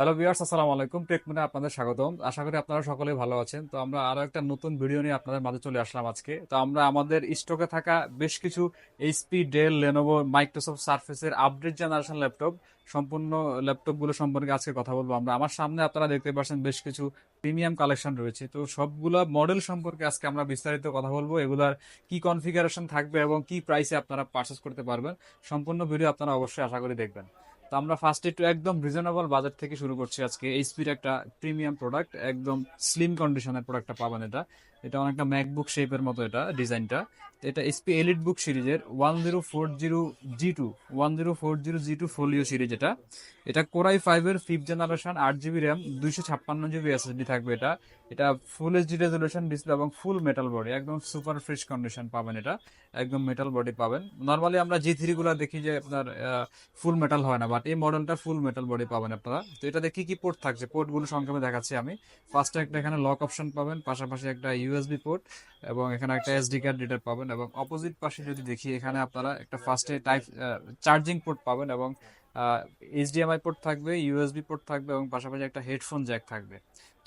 Hello viewers আসসালামু আলাইকুম। টেকমিনে আপনাদের স্বাগতম। আশা করি আপনারা সকলেই ভালো আছেন। তো আমরা আরও একটা নতুন ভিডিও নিয়ে আপনাদের মাঝে চলে আসলাম আজকে। তো আমরা আমাদের স্টকে থাকা বেশ কিছু এইচপি, ডেল লেনোভো মাইক্রোসফট সার্ফেসের আপডেট জেনারেশন ল্যাপটপ সম্পূর্ণ ল্যাপটপগুলো সম্পর্কে আজকে কথা বলব আমরা। আমার সামনে আপনারা দেখতে পাচ্ছেন বেশ কিছু প্রিমিয়াম কালেকশন রয়েছে। তো সবগুলা মডেল সম্পর্কে আজকে আমরা বিস্তারিত কথা বলব। এগুলার কি কনফিগারেশন থাকবে এবং কি প্রাইসে আপনারা পারচেস করতে পারবেন, সম্পূর্ণ ভিডিও আপনারা অবশ্যই আশা করি দেখবেন। তো আমরা ফার্স্ট একটু একদম রিজনেবল বাজার থেকে শুরু করছি আজকে। এইচপির একটা প্রিমিয়াম প্রোডাক্ট একদম স্লিম কন্ডিশনের প্রোডাক্টটা পাবেন এটা। এটা অনেকটা ম্যাকবুক শেপের মতো এটা, ডিজাইনটা। এটা এইচপি এলিট বুক সিরিজের one zero four zero G two one zero four zero G two folio series এটা। এটা কোরাই ফাইভের ফিফথ জেনারেশন আট জিবি র্যাম দুইশো ছাপ্পান্ন জিবি এসএসডি থাকবে এটা। এটা ফুল এইচডি রেজলিউশন ডিসপ্লে এবং ফুল মেটাল বডি একদম সুপার ফ্রেশ কন্ডিশন পাবেন এটা। একদম মেটাল বডি পাবেন। নর্মালি আমরা জি থ্রি গুলা দেখি যে আপনার ফুল মেটাল হয় না বাট এই মডেলটা ফুল মেটাল বডি পাবেন আপনারা। তো এটাতে কি কি পোর্ট থাকছে। পোর্টগুলো সংক্ষেপে দেখাচ্ছি আমি। ফার্স্টে একটা এখানে লক অপশন পাবেন, পাশাপাশি একটা ইউএসবি পোর্ট এবং এখানে একটা এসডি কার্ড রিডার পাবেন এবং অপোজিট পাশে যদি দেখি, এখানে আপনারা একটা ফার্স্টে টাইপ চার্জিং পোর্ট পাবেন এবং এইচডিএমআই পোর্ট থাকবে ইউএসবি পোর্ট থাকবে এবং পাশাপাশি একটা হেডফোন জ্যাক থাকবে।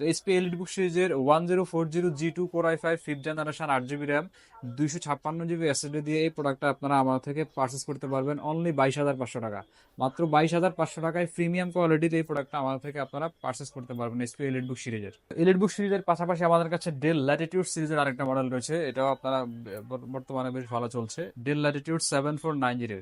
তো এইচপি এলইডি বুক সিরিজের one zero four zero G two core i five fifth generation আট জিবি র্যাম দুইশো ছাপ্পান্ন জিবি এসএসডি দিয়ে এই প্রোডাক্টটা আপনারা আমার থেকে পারচেস করতে পারবেন অনলি বাইশ হাজার পাঁচশো টাকা। মাত্র বাইশ হাজার পাঁচশো টাকায় প্রিমিয়াম কোয়ালিটির এই প্রোডাক্টটা আমার থেকে আপনারা পারচেস করতে পারবেন এইচপি এলিট বুক সিরিজের। এল এলিট বুক সিরিজের পাশাপাশি আমাদের কাছে ডেল ল্যাটিটিউড সিরিজের আরেকটা মডেল রয়েছে, এটাও আপনারা বর্তমানে বেশ ভালো চলছে। Dell Latitude seven four nine zero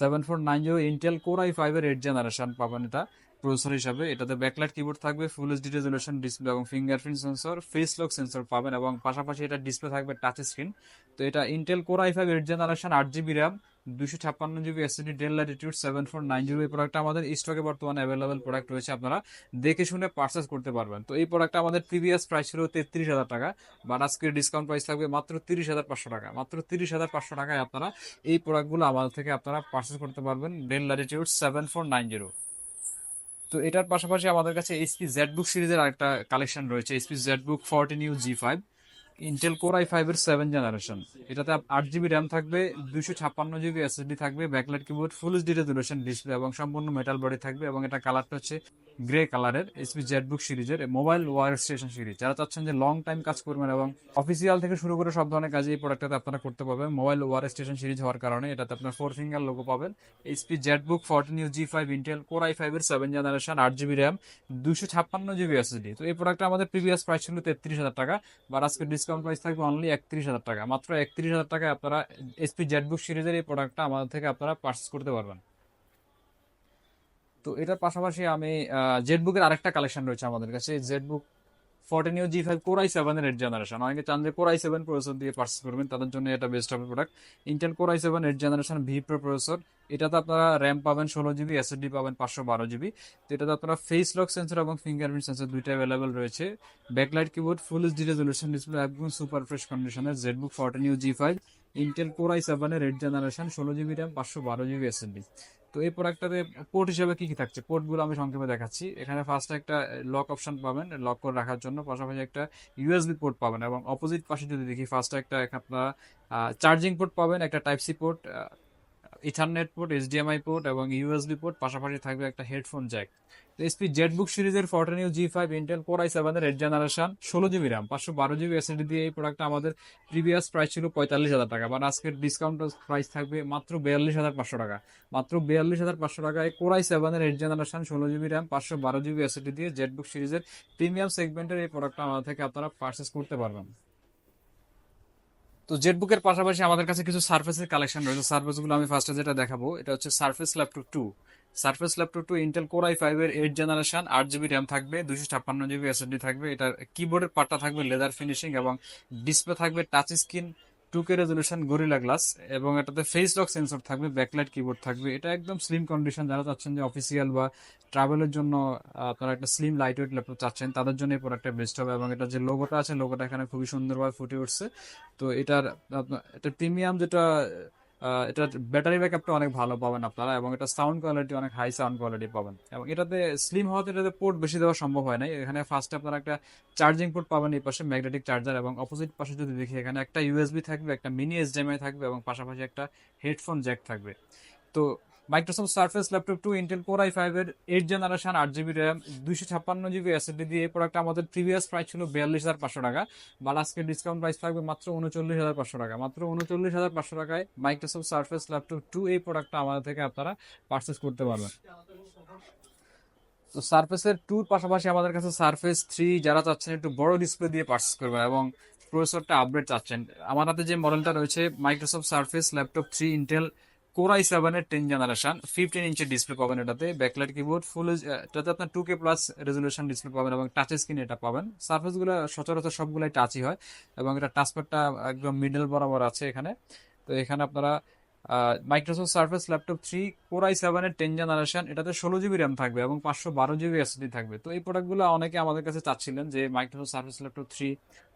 seven four nine zero Intel core i ফাইভের এইট জেনারেশন পাবেন এটা। প্রসেসর হিসাবে, এটাতে ব্যাকলাইট কিবোর্ড থাকবে ফুল এইচডি রেজলিউশন ডিসপ্লে এবং fingerprint sensor face lock sensor পাবেন এবং পাশাপাশি এটা ডিসপ্লে থাকবে টাচ স্ক্রিন তো এটা Intel core i five eight generation আট জিবি র্যাম দুশো ছাপ্পান্ন GB SSD Dell Latitude seven four nine zero এই প্রোডাক্টটা আমাদের স্টকে বর্তমানে অ্যাভেলেবেল প্রোডাক্ট রয়েছে, আপনারা দেখে শুনে পারচেস করতে পারবেন। তো এই প্রোডাক্টটা আমাদের প্রিভিয়াস প্রাইস ছিল তেত্রিশ হাজার টাকা বাট আজকের ডিসকাউন্ট প্রাইস থাকবে মাত্র তিরিশ হাজার পাঁচশো টাকা। মাত্র তিরিশ হাজার পাঁচশো টাকায় আপনারা এই প্রোডাক্টগুলো আমাদের থেকে আপনারা পারচেস করতে পারবেন Dell Latitude seven four nine zero তো এটার পাশাপাশি আমাদের কাছে এইচপি জেড বুক সিরিজের আরেকটা কালেকশন রয়েছে। HP ZBook fourteen U G five Intel core i five এর সেভেন জেনারেশন এটাতে আট জিবি র্যাম থাকবে দুশো ছাপ্পান্ন জিবি এসএসডি থাকবে backlight keyboard full HD resolution display এবং সম্পূর্ণ মেটাল বডি থাকবে এবং এটা কালারটা হচ্ছে গ্রে কালারের এইচপি জেড বুক সিরিজের মোবাইল ওয়ার স্টেশন সিরিজ। যারা চাচ্ছেন যে লং টাইম কাজ করবেন এবং অফিসিয়াল থেকে শুরু করে সব ধরনের কাজে এই প্রোডাক্টটাতে আপনারা করতে পারবেন, মোবাইল ওয়ার স্টেশন সিরিজ হওয়ার কারণে এটাতে আপনার ফোর ফিঙ্গার লোগো পাবেন। HP ZBook fourteen U G five Intel core i ফাইভের সেভেন জেনারেশন আট জিবি র্যাম দুশো ছাপ্পান্ন জিবি এসএসডি তো এই প্রোডাক্টটা আমাদের প্রিভিয়াস প্রাইস ছিল তেত্রিশ হাজার টাকা বা আজকে ডিসকাউন্ট প্রাইস থাকবে অনলি একত্রিশ হাজার টাকা। মাত্র একত্রিশ হাজার টাকায় আপনারা এসপি জেড বুক সিরিজের এই প্রোডাক্টটা আমাদের থেকে আপনারা পার্চেস করতে পারবেন। তো এটার পাশাপাশি আমি জেড বুকের আরেকটা কালেকশন রয়েছে আমাদের কাছে ZBook fourteen U G five core i সেভেনের এইট জেনারেশন অনেকে চান যে কোরাই সেভেন প্রসেসর দিয়ে পার্চেস করবেন, তাদের জন্য এটা বেস্ট হবে product Intel core i seven eight generation V pro processor এটাতে আপনারা র্যাম পাবেন ষোলো জিবি এসএসডি পাবেন পাঁচশো বারো জিবি তো এটাতে আপনারা ফেস লক সেন্সর এবং ফিঙ্গারপ্রিন্ট সেন্সর দুইটা অ্যাভেলেবেল রয়েছে। Backlight keyboard full HD resolution display একদম সুপার ফ্রেশ কন্ডিশনের ZBook fourteen U G five Intel core i সেভেনের এইট জেনারেশন ষোলো জিবি র্যাম পাঁচশো বারো জিবি এসএসডি তো এই প্রোডাক্টটাতে পোর্ট হিসেবে কি কি থাকছে? পোর্টগুলো আমি সংক্ষেপে দেখাচ্ছি। এখানে ফার্স্টে একটা লক অপশন পাবেন লক করে রাখার জন্য। পাশাপাশি একটা ইউএসবি পোর্ট পাবেন এবং অপোজিট পাশে যদি দেখি ফার্স্টে একটা আপনারা চার্জিং পোর্ট পাবেন, একটা type C port ethernet port HDMI port এবং ইউএসবি পোর্ট পাশাপাশি থাকবে একটা headphone jack SP ZBook সিরিজের fourteen U G five Intel core i সেভেনের এইট জেনারেশন ষোলো জিবি র্যাম পাঁচশো বারো জিবি এসএসডি দিয়ে এই প্রোডাক্টটা আমাদের প্রিভিয়াস প্রাইস ছিল পঁয়তাল্লিশ হাজার টাকা। বাট আজকের ডিসকাউন্ট প্রাইস থাকবে মাত্র বিয়াল্লিশ হাজার পাঁচশো টাকা। মাত্র বিয়াল্লিশ হাজার পাঁচশো টাকায় কোর আই সেভেনের এইট জেনারেশন ষোলো জিবি র্যাম পাঁচশো বারো জিবি এসএসডি দিয়ে জেড বুক সিরিজের প্রিমিয়াম সেগমেন্টের এই প্রোডাক্টটা আমাদের থেকে আপনারা পারচেস করতে পারবেন। তো জেটবুকের পাশাপাশি আমাদের কাছে কিছু সার্ফেসের কালেকশন রয়েছে। সার্ফেসগুলো আমি ফার্স্টে যেটা দেখাবো, এটা হচ্ছে Surface laptop two Surface laptop two Intel core i ফাইভের এইট জেনারেশন আট জিবি র্যাম থাকবে দুশো ছাপ্পান্ন জিবি এসএসডি থাকবে। এটার কিবোর্ডের পার্টটা থাকবে লেদার ফিনিশিং এবং ডিসপ্লে থাকবে touch screen two K resolution Gorilla glass এবং এটাতে ফেস লক সেন্সর থাকবে ব্যাকলাইট কিবোর্ড থাকবে। এটা একদম স্লিম কন্ডিশন যারা চাচ্ছেন যে অফিসিয়াল বা ট্রাভেলের জন্য আপনারা একটা স্লিম লাইট ওয়েট ল্যাপটপ চাচ্ছেন, তাদের জন্য এই প্রোডাক্টটা বেস্ট হবে এবং এটা যে লোগোটা আছে লোগোটা এখানে খুবই সুন্দরভাবে ফুটে উঠছে। তো এটার এটা প্রিমিয়াম যেটা এটার ব্যাটারি ব্যাকআপটা অনেক ভালো পাবেন আপনারা এবং এটা সাউন্ড কোয়ালিটি অনেক হাই সাউন্ড কোয়ালিটি পাবেন। এবং এটাতে স্লিম হওয়াতে এটাতে পোর্ট বেশি দেওয়া সম্ভব হয় না এখানে ফার্স্টে আপনারা একটা চার্জিং পোর্ট পাবেন এই পাশে ম্যাগনেটিক চার্জার এবং অপোজিট পাশে যদি দেখি, এখানে একটা ইউএসবি থাকবে, একটা মিনি এইচডিএমআই থাকবে এবং পাশাপাশি একটা হেডফোন জ্যাক থাকবে। তো Microsoft Surface laptop two Intel core i five এর এইট জেনারেশন আট জিবি র্যাম দুইশো ছাপ্পান্ন জিবি এসএসডি দিয়ে এই প্রোডাক্ট আমাদের প্রিভিয়াস প্রাইস ছিল বিয়াল্লিশ হাজার পাঁচশো টাকা। বাট আজকে ডিসকাউন্ট প্রাইস থাকবে মাত্র উনচল্লিশ হাজার পাঁচশো টাকা। মাত্র উনচল্লিশ হাজার পাঁচশো টাকায় মাইক্রোসফট সার্ফেস ল্যাপটপ টু এই প্রোডাক্টটা আমাদের থেকে আপনারা পারচেস করতে পারবেন। তো সার্ফেসের টুর পাশাপাশি আমাদের কাছে সার্ফেস থ্রি যারা চাচ্ছেন একটু বড় ডিসপ্লে দিয়ে পারচেস করবেন এবং প্রসেসরটা আপডেট চাচ্ছেন। আমার হাতে যে মডেলটা রয়েছে Microsoft Surface laptop three Intel core i সেভেনের টেন জেনারেশন ফিফটিন ইঞ্চের ডিসপ্লে পাবেন এটাতে ব্যাকলাইট কিবোর্ড ফুল এটাতে আপনার two K plus resolution display পাবেন এবং টাচ স্ক্রিন এটা পাবেন। সার্ফেসগুলো সচরাচর সবগুলাই টাচই হয় এবং এটা টাচপ্যাডটা একদম মিডল বরাবর আছে এখানে। তো এখানে আপনারা Microsoft Surface laptop three core i সেভেনের টেন জেনারেশন এটাতে ষোলো জিবি র্যাম থাকবে এবং পাঁচশো বারো জিবি এসডি থাকবে। তো এই প্রোডাক্টগুলো অনেকে আমাদের কাছে চাচ্ছিলেন যে Microsoft Surface laptop three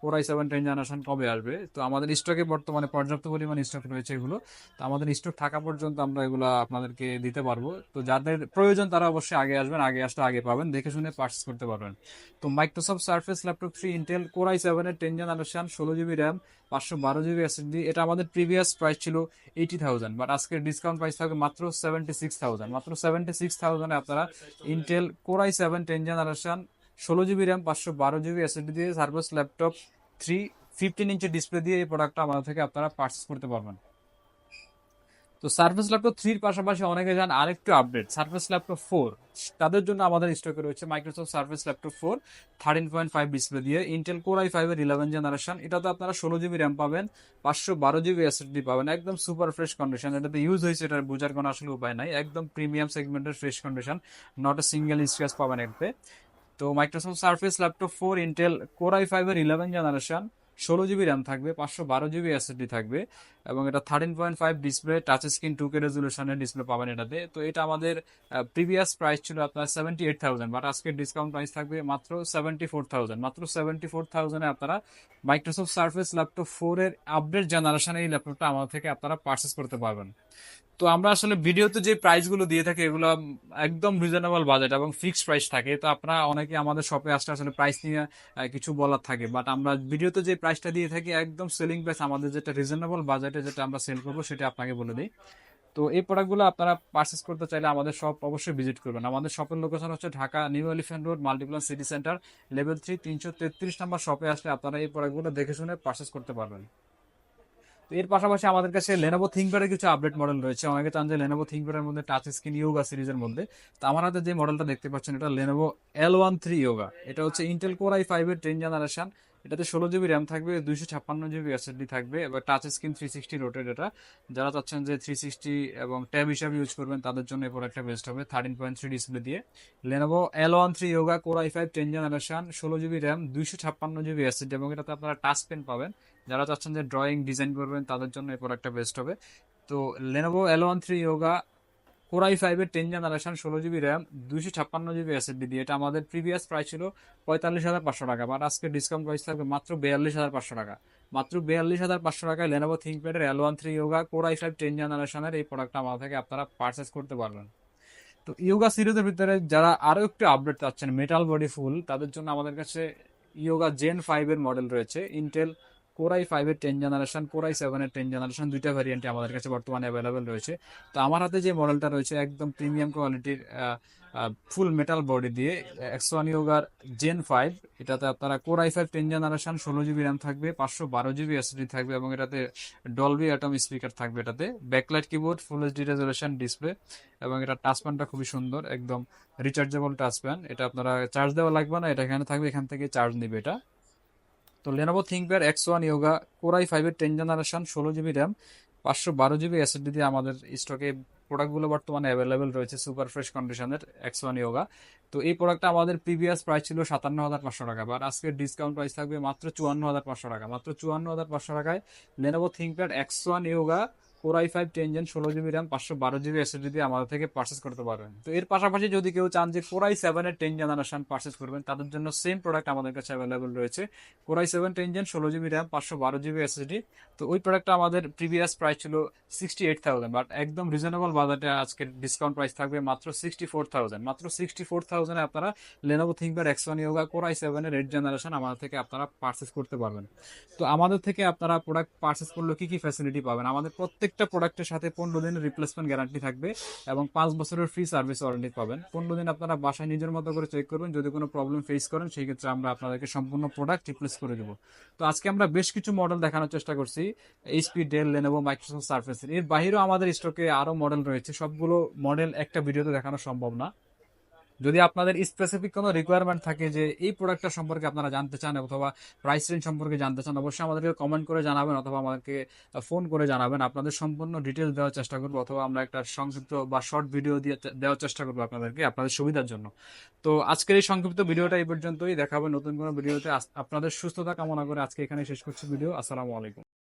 core i seven ten generation কবে আসবে? তো আমাদের স্টকে বর্তমানে পর্যাপ্ত পরিমাণ স্টক রয়েছে এগুলো। তো আমাদের স্টক থাকা পর্যন্ত আমরা এগুলো আপনাদেরকে দিতে পারব। তো যাদের প্রয়োজন তারা অবশ্যই আগে আসবেন, আগে আসলে আগে পাবেন, দেখে শুনে পার্চেস করতে পারবেন। তো Microsoft Surface laptop three Intel core i সেভেনের টেন জেনারেশন ষোলো জিবি র্যাম পাঁচশো বারো জিবি এসএসডি এটা আমাদের প্রিভিয়াস প্রাইস ছিল এইটি থাউজেন্ড বাট আজকে ডিসকাউন্ট প্রাইস থাকবে মাত্র সেভেন্টি সিক্স থাউজেন্ড মাত্র সেভেন্টি সিক্স থাউজেন্ডে আপনারা Intel core i seven ten generation ষোলো জিবি র্যাম পাঁচশো বারো জিবি এসএসডি দিয়ে সার্ভিস ল্যাপটপ থ্রি ফিফটিন ইঞ্চি ডিসপ্লে দিয়ে এই প্রোডাক্টটা আমাদের থেকে আপনারা পার্চেস করতে পারবেন। তো সার্ভিস ল্যাপটপ থ্রির পাশাপাশি অনেকে যান আরেকটু আপডেট সার্ভিস ল্যাপটপ ফোর তাদের জন্য আমাদের স্টকে রয়েছে Microsoft service laptop four thirteen point five display দিয়ে ইন্টেল কোর আই ফাইভের ইলেভেন জেনারেশন এটাতে আপনারা ষোলো জিবি র্যাম পাবেন, পাঁচশো বারো জিবি এসএসডি পাবেন, একদম সুপার ফ্রেশ কন্ডিশন এটাতে ইউজ হয়েছে, এটার বোঝার কোনো আসলে উপায় নাই, একদম প্রিমিয়াম সেগমেন্টের fresh condition not a single scratch পাবেন এটাতে তো Microsoft Surface laptop four Intel core i ফাইভের ইলেভেন জেনারেশন ষোলো জিবি র্যাম থাকবে, পাঁচশো বারো জিবি এসএসডি থাকবে, এবং এটা thirteen point five display touch screen two K রেজলিউশনের display পাবেন এটাতে। তো এটা আমাদের প্রিভিয়াস প্রাইস ছিল আপনার সেভেন্টি এইট থাউজেন্ড বাট আজকে ডিসকাউন্ট প্রাইস থাকবে মাত্র সেভেন্টি ফোর থাউজেন্ড মাত্র সেভেন্টি ফোর থাউজেন্ডে আপনারা মাইক্রোসফট সার্ফেস ল্যাপটপ ফোর এর আপডেট জেনারেশনের এই ল্যাপটপটা আমাদের থেকে আপনারা পারচেস করতে পারবেন। তো আমরা আসলে ভিডিওতে যে প্রাইসগুলো দিয়ে থাকি, এগুলো একদম রিজনেবল বাজেট এবং ফিক্সড প্রাইস থাকে। তো আপনারা অনেকে আমাদের শপে আসলে আসলে প্রাইস নিয়ে কিছু বলার থাকে। বাট আমরা ভিডিওতে যে প্রাইসটা দিয়ে থাকি, একদম সেলিং প্রাইস আমাদের যেটা রিজনেবল বাজেটে যেটা আমরা সেল করব, সেটা আপনাকে বলে দিই। তো এই প্রোডাক্টগুলো আপনারা পারচেস করতে চাইলে আমাদের শপ অবশ্যই ভিজিট করবেন। আমাদের শপের লোকেশন হচ্ছে Dhaka new Elephant Road Multiplan city centre level three তিনশো তেত্রিশ নাম্বার শপে আসলে আপনারা এই প্রোডাক্টগুলো দেখে শুনে পারচেস করতে পারবেন। তো এর পাশাপাশি আমাদের কাছে লেনোভো থিঙ্কপ্যাডের কিছু আপডেট মডেল রয়েছে। অনেকে চান যে লেনোভো থিঙ্কপ্যাডের মধ্যে টাচ স্ক্রিন ইয়োগা সিরিজের মধ্যে। তো আমার হাতে যে মডেলটা দেখতে পাচ্ছেন, এটা Lenovo L one three Yoga এটা হচ্ছে ইন্টেল কোর আই ফাইভের টেন জেনারেশন এটাতে ষোলো জিবি র্যাম থাকবে, দুইশো ছাপ্পান্ন জিবি এসএসডি থাকবে, এবার touch screen three sixty rotated এটা। যারা চাচ্ছেন যে থ্রি সিক্সটি এবং ট্যাব হিসাবে ইউজ করবেন, তাদের জন্য এই প্রোডাক্টটা বেস্ট হবে থার্টিন পয়েন্ট থ্রি ডিসপ্লে দিয়ে। Lenovo L one three Yoga core i five ten generation ষোলো জিবি র্যাম দুইশো ছাপ্পান্ন জিবি এসএসডি এবং এটাতে আপনারা টাচ পেন পাবেন। যারা চাচ্ছেন যে ড্রয়িং ডিজাইন করবেন, তাদের জন্য এই প্রোডাক্টটা বেস্ট হবে। তো Lenovo L one three Yoga core i ফাইভের টেন জেনারেশন ষোলো জিবি র্যাম দুইশো ছাপ্পান্ন জিবি এসএসডি এটা আমাদের প্রিভিয়াস প্রাইস ছিল পঁয়তাল্লিশ হাজার পাঁচশো টাকা বাট আজকে ডিসকাউন্ট প্রাইস থাকবে মাত্র বিয়াল্লিশ হাজার পাঁচশো টাকা। মাত্র বিয়াল্লিশ হাজার পাঁচশো টাকায় Lenovo থিঙ্কপ্যাডের L one three Yoga core i five ten জেনারেশনের এই প্রোডাক্টটা আমাদের থেকে আপনারা পারচেস করতে পারবেন। তো ইয়োগা সিরিজের ভিতরে যারা আরও একটু আপডেট চাচ্ছেন মেটাল বডি ফুল তাদের জন্য আমাদের কাছে ইয়োগা জেন ফাইভের মডেল রয়েছে ইন্টেল কোরাই ফাইভের টেন জেনারেশন কোরাই সেভেনের টেন জেনারেশন দুইটা ভ্যারিয়েন্টে আমাদের কাছে বর্তমানে অ্যাভেলেবেল রয়েছে। তো আমার হাতে যে মডেলটা রয়েছে, একদম প্রিমিয়াম কোয়ালিটির ফুল মেটাল বডি দিয়ে এক্স ওয়ান ইয়োগার জেন ফাইভ এটাতে আপনারা core i five ten generation ষোলো জিবি র্যাম থাকবে, পাঁচশো বারো জিবি এসডি থাকবে এবং এটাতে ডলবি অ্যাটম স্পিকার থাকবে এটাতে। Backlight keyboard full HD resolution display এবং এটা টাচপ্যানটা খুবই সুন্দর, একদম রিচার্জেবল টাচপ্যান এটা আপনারা চার্জ দেওয়া লাগবে না, এটা এখানে থাকবে, এখান থেকে চার্জ নিবে এটা। তো Lenovo ThinkPad X one Yoga core i ফাইভের টেন জেনারেশন ষোলো জিবি র্যাম পাঁচশো বারো জিবি এসএসডি দিয়ে আমাদের স্টকে প্রোডাক্টগুলো বর্তমানে অ্যাভেলেবেল রয়েছে সুপার ফ্রেশ কন্ডিশনের এক্স ওয়ান ইয়োগা তো এই প্রোডাক্টটা আমাদের প্রিভিয়াস প্রাইস ছিল সাতান্ন হাজার পাঁচশো টাকা বাট আজকে ডিসকাউন্ট প্রাইস থাকবে মাত্র চুয়ান্ন হাজার পাঁচশো টাকা। মাত্র চুয়ান্ন হাজার পাঁচশো টাকায় Lenovo ThinkPad X one Yoga core i five ten gen ষোলো জিবি র্যাম পাঁচশো বারো জিবি এসএসডি দিয়ে আমাদের থেকে পার্চেস করতে পারবেন। তো এর পাশাপাশি যদি কেউ চান যে কোরাই সেভেনের টেন জেনারেশন পার্চেস করবেন, তাদের জন্য সেম প্রোডাক্ট আমাদের কাছে অ্যাভেলেবল রয়েছে। Core i seven ten gen ষোলো জিবি র্যাম পাঁচশো বারো জিবি এসএসডি তো ওই প্রোডাক্টটা আমাদের প্রিভিয়াস প্রাইস ছিল সিক্সটি এইট থাউজেন্ড বাট একদম রিজনেবল বাজারে আজকে ডিসকাউন্ট প্রাইস থাকবে মাত্র সিক্সটি ফোর থাউজেন্ড মাত্র সিক্সটি ফোর থাউজেন্ডে আপনারা Lenovo ThinkPad X one Yoga core i সেভেনের এইট জেনারেশন আমাদের থেকে আপনারা পার্চেস করতে পারবেন। তো আমাদের থেকে আপনারা প্রোডাক্ট পার্চেস করলে কি কি ফ্যাসিলিটি পাবেন? আমাদের প্রত্যেক প্রত্যেকটা প্রোডাক্টের সাথে পনেরো দিনের রিপ্লেসমেন্ট গ্যারান্টি থাকবে এবং পাঁচ বছরের ফ্রি সার্ভিস ওয়ারেন্টি পাবেন। পনেরো দিন আপনারা বাসায় নিজের মতো করে চেক করবেন। যদি কোনো প্রবলেম ফেস করেন, সেই ক্ষেত্রে আমরা আপনাদেরকে সম্পূর্ণ প্রোডাক্ট রিপ্লেস করে দেবো। তো আজকে আমরা বেশ কিছু মডেল দেখানোর চেষ্টা করছি। এইচপি ডেল লেনোভো মাইক্রোসফট সার্ফেসের এর বাইরেও আমাদের স্টকে আরও মডেল রয়েছে। সবগুলো মডেল একটা ভিডিওতে দেখানো সম্ভব না। যদি আপনাদের স্পেসিফিক কোনো রিকোয়ারমেন্ট থাকে যে এই প্রোডাক্টটা সম্পর্কে আপনারা জানতে চান অথবা প্রাইস রেঞ্জ সম্পর্কে জানতে চান, অবশ্যই আমাদেরকে কমেন্ট করে জানাবেন অথবা আমাদেরকে ফোন করে জানাবেন। আপনাদের সম্পূর্ণ ডিটেলস দেওয়ার চেষ্টা করব অথবা আমরা একটা সংক্ষিপ্ত বা শর্ট ভিডিও দিয়ে দেওয়ার চেষ্টা করব আপনাদেরকে, আপনাদের সুবিধার জন্য। তো আজকের এই সংক্ষিপ্ত ভিডিওটা এই পর্যন্তই। দেখাবে নতুন কোনো ভিডিওতে। আপনাদের সুস্থতা কামনা করে আজকে এখানে শেষ করছি ভিডিও। আসসালামু আলাইকুম।